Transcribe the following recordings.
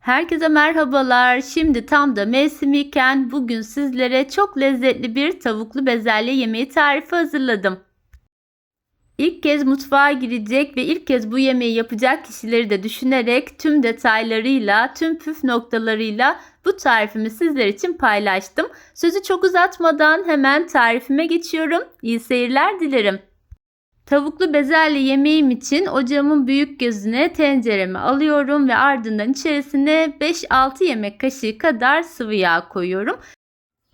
Herkese merhabalar. Şimdi tam da mevsimiyken bugün sizlere çok lezzetli bir tavuklu bezelye yemeği tarifi hazırladım. İlk kez mutfağa girecek ve ilk kez bu yemeği yapacak kişileri de düşünerek tüm detaylarıyla, tüm püf noktalarıyla bu tarifimi sizler için paylaştım. Sözü çok uzatmadan hemen tarifime geçiyorum. İyi seyirler dilerim. Tavuklu bezelye yemeğim için ocağımın büyük gözüne tenceremi alıyorum ve ardından içerisine 5-6 yemek kaşığı kadar sıvı yağ koyuyorum.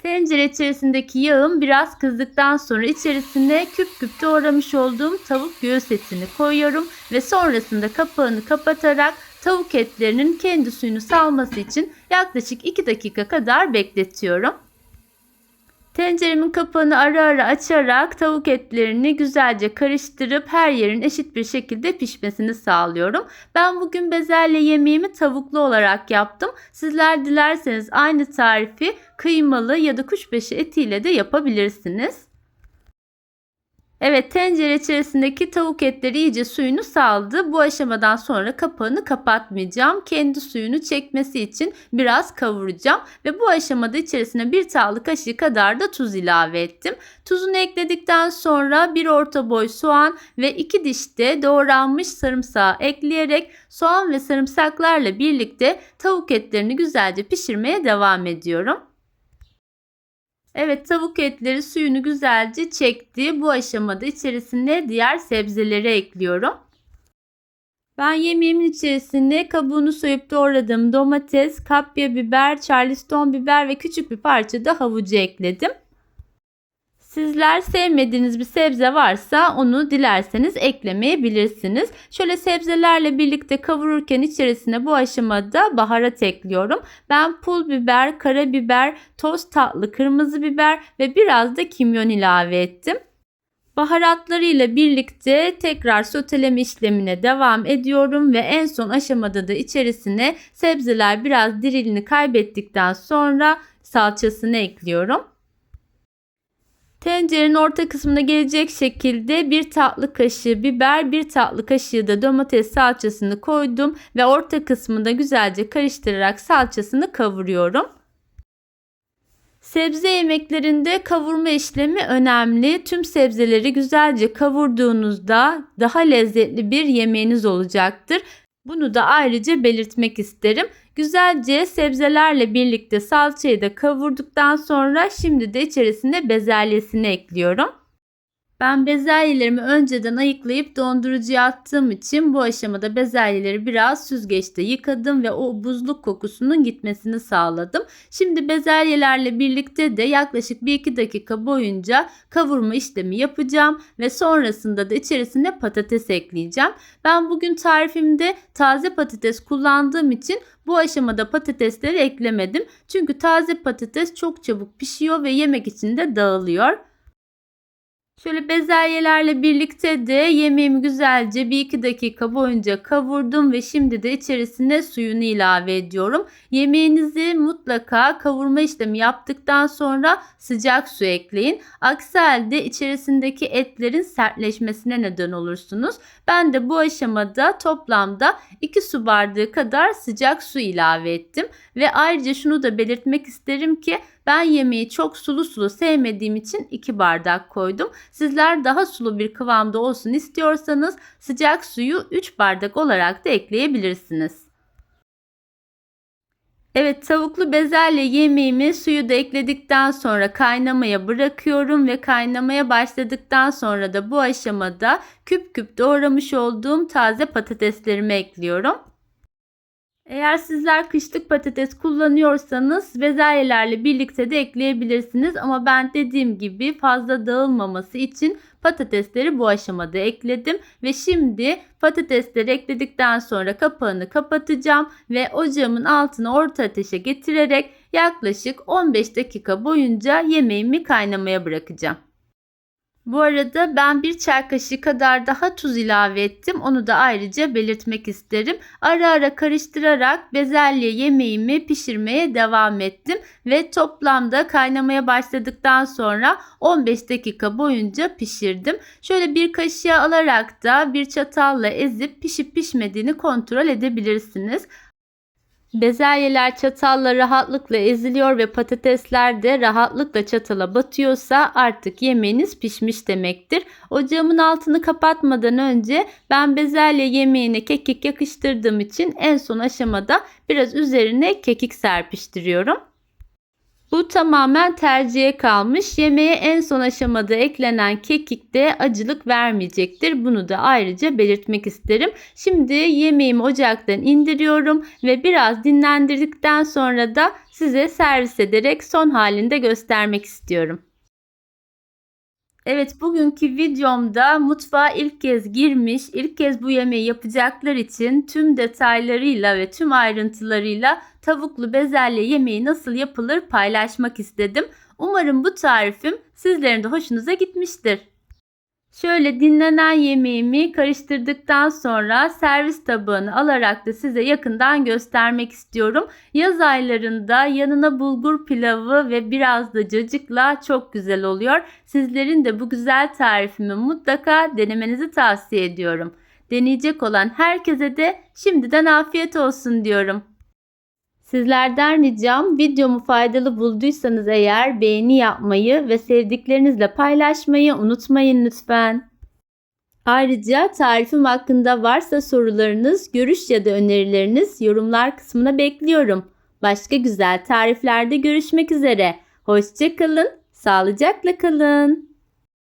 Tencere içerisindeki yağım biraz kızdıktan sonra içerisine küp küp doğramış olduğum tavuk göğüs etini koyuyorum ve sonrasında kapağını kapatarak tavuk etlerinin kendi suyunu salması için yaklaşık 2 dakika kadar bekletiyorum. Tenceremin kapağını ara ara açarak tavuk etlerini güzelce karıştırıp her yerin eşit bir şekilde pişmesini sağlıyorum. Ben bugün bezelye yemeğimi tavuklu olarak yaptım. Sizler dilerseniz aynı tarifi kıymalı ya da kuşbaşı etiyle de yapabilirsiniz. Evet tencere içerisindeki tavuk etleri iyice suyunu saldı. Bu aşamadan sonra kapağını kapatmayacağım. Kendi suyunu çekmesi için biraz kavuracağım. Ve bu aşamada içerisine bir tatlı kaşığı kadar da tuz ilave ettim. Tuzunu ekledikten sonra bir orta boy soğan ve iki diş de doğranmış sarımsağı ekleyerek soğan ve sarımsaklarla birlikte tavuk etlerini güzelce pişirmeye devam ediyorum. Evet tavuk etleri suyunu güzelce çekti. Bu aşamada içerisine diğer sebzeleri ekliyorum. Ben yemeğimin içerisine kabuğunu soyup doğradığım domates, kapya biber, charleston biber ve küçük bir parça da havucu ekledim. Sizler sevmediğiniz bir sebze varsa onu dilerseniz eklemeyebilirsiniz. Şöyle sebzelerle birlikte kavururken içerisine bu aşamada baharat ekliyorum. Ben pul biber, karabiber, toz tatlı kırmızı biber ve biraz da kimyon ilave ettim. Baharatlarıyla birlikte tekrar soteleme işlemine devam ediyorum ve en son aşamada da içerisine sebzeler biraz dirilini kaybettikten sonra salçasını ekliyorum. Tencerenin orta kısmına gelecek şekilde bir tatlı kaşığı biber, bir tatlı kaşığı da domates salçasını koydum ve orta kısmında güzelce karıştırarak salçasını kavuruyorum. Sebze yemeklerinde kavurma işlemi önemli. Tüm sebzeleri güzelce kavurduğunuzda daha lezzetli bir yemeğiniz olacaktır. Bunu da ayrıca belirtmek isterim. Güzelce sebzelerle birlikte salçayı da kavurduktan sonra şimdi de içerisine bezelyesini ekliyorum. Ben bezelyelerimi önceden ayıklayıp dondurucuya attığım için bu aşamada bezelyeleri biraz süzgeçte yıkadım ve o buzluk kokusunun gitmesini sağladım. Şimdi bezelyelerle birlikte de yaklaşık 1-2 dakika boyunca kavurma işlemi yapacağım ve sonrasında da içerisine patates ekleyeceğim. Ben bugün tarifimde taze patates kullandığım için bu aşamada patatesleri eklemedim. Çünkü taze patates çok çabuk pişiyor ve yemek içinde dağılıyor. Şöyle bezelyelerle birlikte de yemeğimi güzelce bir iki dakika boyunca kavurdum ve şimdi de içerisine suyunu ilave ediyorum. Yemeğinizi mutlaka kavurma işlemi yaptıktan sonra sıcak su ekleyin. Aksi halde içerisindeki etlerin sertleşmesine neden olursunuz. Ben de bu aşamada toplamda 2 su bardağı kadar sıcak su ilave ettim. Ve ayrıca şunu da belirtmek isterim ki ben yemeği çok sulu sulu sevmediğim için 2 bardak koydum. Sizler daha sulu bir kıvamda olsun istiyorsanız sıcak suyu 3 bardak olarak da ekleyebilirsiniz. Evet tavuklu bezelye yemeğimi suyu da ekledikten sonra kaynamaya bırakıyorum ve kaynamaya başladıktan sonra da bu aşamada küp küp doğramış olduğum taze patateslerimi ekliyorum. Eğer sizler kışlık patates kullanıyorsanız bezelyelerle birlikte de ekleyebilirsiniz ama ben dediğim gibi fazla dağılmaması için patatesleri bu aşamada ekledim ve şimdi patatesleri ekledikten sonra kapağını kapatacağım ve ocağımın altını orta ateşe getirerek yaklaşık 15 dakika boyunca yemeğimi kaynamaya bırakacağım. Bu arada ben bir çay kaşığı kadar daha tuz ilave ettim. Onu da ayrıca belirtmek isterim. Ara ara karıştırarak bezelye yemeğimi pişirmeye devam ettim. Ve toplamda kaynamaya başladıktan sonra 15 dakika boyunca pişirdim. Şöyle bir kaşığa alarak da bir çatalla ezip pişip pişmediğini kontrol edebilirsiniz. Bezelyeler çatalla rahatlıkla eziliyor ve patatesler de rahatlıkla çatala batıyorsa artık yemeğiniz pişmiş demektir. Ocağımın altını kapatmadan önce ben bezelye yemeğine kekik yakıştırdığım için en son aşamada biraz üzerine kekik serpiştiriyorum. Bu tamamen tercihe kalmış. Yemeğe en son aşamada eklenen kekik de acılık vermeyecektir. Bunu da ayrıca belirtmek isterim. Şimdi yemeğimi ocaktan indiriyorum ve biraz dinlendirdikten sonra da size servis ederek son halinde göstermek istiyorum. Evet bugünkü videomda mutfağa ilk kez girmiş, ilk kez bu yemeği yapacaklar için tüm detaylarıyla ve tüm ayrıntılarıyla tavuklu bezelye yemeği nasıl yapılır paylaşmak istedim. Umarım bu tarifim sizlerin de hoşunuza gitmiştir. Şöyle dinlenen yemeğimi karıştırdıktan sonra servis tabağını alarak da size yakından göstermek istiyorum. Yaz aylarında yanına bulgur pilavı ve biraz da cacıkla çok güzel oluyor. Sizlerin de bu güzel tarifimi mutlaka denemenizi tavsiye ediyorum. Deneyecek olan herkese de şimdiden afiyet olsun diyorum. Sizlerden ricam videomu faydalı bulduysanız eğer beğeni yapmayı ve sevdiklerinizle paylaşmayı unutmayın lütfen. Ayrıca tarifim hakkında varsa sorularınız, görüş ya da önerileriniz yorumlar kısmına bekliyorum. Başka güzel tariflerde görüşmek üzere. Hoşçakalın, sağlıcakla kalın.